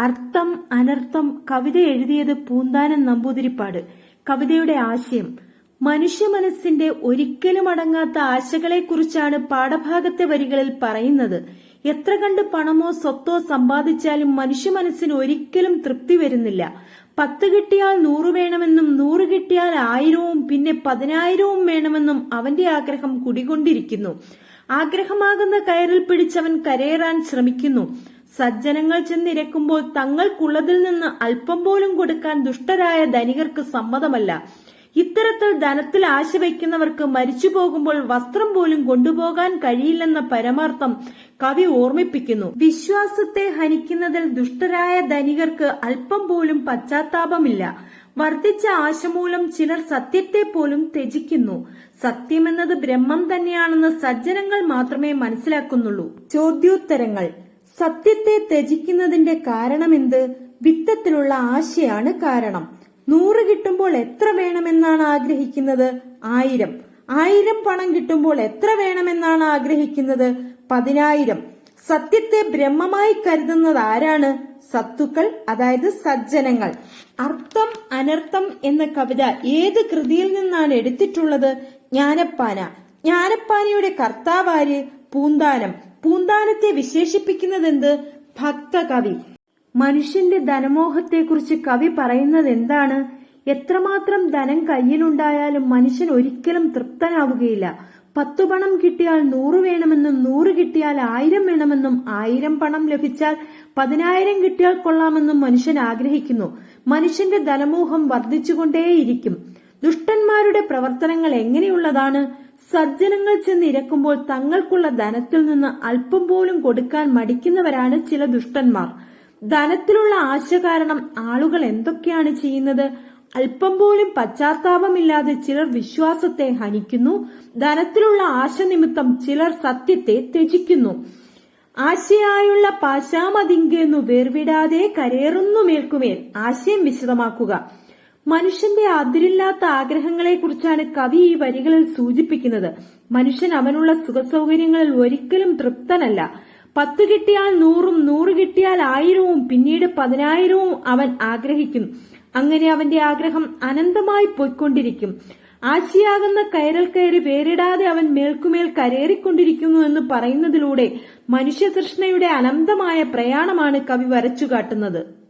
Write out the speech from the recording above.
അർത്ഥം അനർത്ഥം കവിത എഴുതിയത് പൂന്താനം നമ്പൂതിരിപ്പാട് കവിതയുടെ ആശയം. മനുഷ്യ മനസ്സിന്റെ ഒരിക്കലും അടങ്ങാത്ത ആശകളെക്കുറിച്ചാണ് പാഠഭാഗത്തെ വരികളിൽ പറയുന്നത്. എത്ര കണ്ട് പണമോ സ്വത്തോ സമ്പാദിച്ചാലും മനുഷ്യ മനസ്സിന് ഒരിക്കലും തൃപ്തി വരുന്നില്ല. പത്ത് കിട്ടിയാൽ നൂറ് വേണമെന്നും നൂറ് കിട്ടിയാൽ ആയിരവും പിന്നെ പതിനായിരവും വേണമെന്നും അവന്റെ ആഗ്രഹം കുടികൊണ്ടിരിക്കുന്നു. ആഗ്രഹമാകുന്ന കയറിൽ പിടിച്ചവൻ കരയേറാൻ ശ്രമിക്കുന്നു. സജ്ജനങ്ങൾ ചെന്നിരക്കുമ്പോൾ തങ്ങൾക്കുള്ളതിൽ നിന്ന് അല്പം പോലും കൊടുക്കാൻ ദുഷ്ടരായ ധനികർക്ക് സമ്മതമല്ല. ഇത്തരത്തിൽ ധനത്തിൽ ആശ വയ്ക്കുന്നവർക്ക് മരിച്ചു പോകുമ്പോൾ വസ്ത്രം പോലും കൊണ്ടുപോകാൻ കഴിയില്ലെന്ന പരമാർത്ഥം കവി ഓർമ്മിപ്പിക്കുന്നു. വിശ്വാസത്തെ ഹനിക്കുന്നതിൽ ദുഷ്ടരായ ധനികർക്ക് അല്പം പോലും പശ്ചാത്താപമില്ല. വർദ്ധിച്ച ആശ മൂലം ചിലർ സത്യത്തെ പോലും ത്യജിക്കുന്നു. സത്യമെന്നത് ബ്രഹ്മം തന്നെയാണെന്ന് സജ്ജനങ്ങൾ മാത്രമേ മനസ്സിലാക്കുന്നുള്ളൂ. ചോദ്യോത്തരങ്ങൾ. സത്യത്തെ ത്യജിക്കുന്നതിന്റെ കാരണമെന്ത്? വിത്തത്തിലുള്ള ആശയാണ് കാരണം. നൂറ് കിട്ടുമ്പോൾ എത്ര വേണമെന്നാണ് ആഗ്രഹിക്കുന്നത്? ആയിരം. ആയിരം പണം കിട്ടുമ്പോൾ എത്ര വേണമെന്നാണ് ആഗ്രഹിക്കുന്നത്? പതിനായിരം. സത്യത്തെ ബ്രഹ്മമായി കരുതുന്നത് ആരാണ്? സത്തുക്കൾ അതായത് സജ്ജനങ്ങൾ. അർത്ഥം അനർത്ഥം എന്ന കവിത ഏത് കൃതിയിൽ നിന്നാണ് എടുത്തിട്ടുള്ളത്? ജ്ഞാനപ്പാന. ജ്ഞാനപ്പാനയുടെ കർത്താവാര് പൂന്താനം. പൂന്താനത്തെ വിശേഷിപ്പിക്കുന്നതെന്ത്? ഭക്തകവി. മനുഷ്യന്റെ ധനമോഹത്തെക്കുറിച്ച് കവി പറയുന്നത് എന്താണ് എത്രമാത്രം ധനം കയ്യിലുണ്ടായാലും മനുഷ്യൻ ഒരിക്കലും തൃപ്തനാവുകയില്ല. പത്തു പണം കിട്ടിയാൽ നൂറ് വേണമെന്നും നൂറ് കിട്ടിയാൽ ആയിരം വേണമെന്നും ആയിരം പണം ലഭിച്ചാൽ പതിനായിരം കിട്ടിയാൽ കൊള്ളാമെന്നും മനുഷ്യൻ ആഗ്രഹിക്കുന്നു. മനുഷ്യന്റെ ധനമോഹം വർദ്ധിച്ചുകൊണ്ടേയിരിക്കും. ദുഷ്ടന്മാരുടെ പ്രവർത്തനങ്ങൾ എങ്ങനെയുള്ളതാണ്? സജ്ജനങ്ങൾ ചെന്ന് ഇരക്കുമ്പോൾ തങ്ങൾക്കുള്ള ധനത്തിൽ നിന്ന് അല്പം പോലും കൊടുക്കാൻ മടിക്കുന്നവരാണ് ചില ദുഷ്ടന്മാർ. ധനത്തിലുള്ള ആശ കാരണം ആളുകൾ എന്തൊക്കെയാണ് ചെയ്യുന്നത്? അല്പം പോലും പശ്ചാത്താപമില്ലാതെ ചിലർ വിശ്വാസത്തെ ഹനിക്കുന്നു. ധനത്തിലുള്ള ആശ നിമിത്തം ചിലർ സത്യത്തെ ത്യജിക്കുന്നു. ആശയായുള്ള പാശാമതിങ്കെന്നു വേർവിടാതെ കരേറുന്നു മേൽക്കുമേൽ. ആശയം വിശദമാക്കുക. മനുഷ്യന്റെ അതിരില്ലാത്ത ആഗ്രഹങ്ങളെ കുറിച്ചാണ് കവി ഈ വരികളിൽ സൂചിപ്പിക്കുന്നത്. മനുഷ്യൻ അവനുള്ള സുഖസൗകര്യങ്ങളിൽ ഒരിക്കലും തൃപ്തനല്ല. പത്ത് കിട്ടിയാൽ നൂറും നൂറ് കിട്ടിയാൽ ആയിരവും പിന്നീട് പതിനായിരവും അവൻ ആഗ്രഹിക്കും. അങ്ങനെ അവന്റെ ആഗ്രഹം അനന്തമായി പോയിക്കൊണ്ടിരിക്കും. ആശയാകുന്ന കയറൽ കയറി വേരിടാതെ അവൻ മേൽക്കുമേൽ കരേറിക്കൊണ്ടിരിക്കുന്നു എന്ന് പറയുന്നതിലൂടെ മനുഷ്യതൃഷ്ണയുടെ അനന്തമായ പ്രയാണമാണ് കവി വരച്ചു കാട്ടുന്നത്